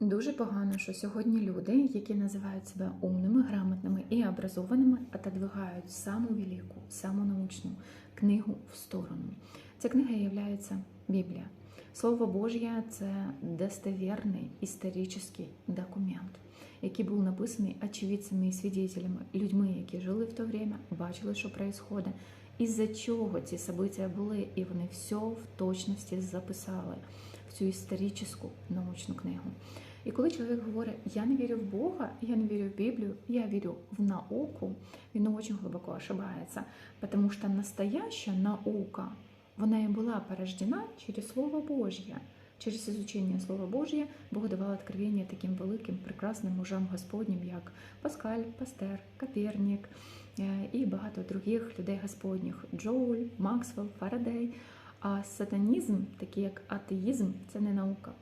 Дуже погано, що сьогодні люди, які називають себе умними, грамотними і образованими, отодвигають саму велику, саму научну книгу в сторону. Ця книга є Біблія. Слово Божє це достовірний історичний документ, який був написаний очевидцями і свідетелями, людьми, які жили в то время, бачили, що відбувається, із-за чого ці события були, і вони все в точності записали в цю історичну научну книгу. І коли чоловік говорить, я не вірю в Бога, я не вірю в Біблію, я вірю в науку, він дуже глибоко ошибається, тому що настояща наука, вона і була порождена через Слово Божье. Через изучение Слова Божье Бог давав откровення таким великим, прекрасним мужам Господнім, як Паскаль, Пастер, Коперник е, і багато других людей Господніх Джоуль, Максвелл, Фарадей. А сатанізм, такий як атеїзм, це не наука,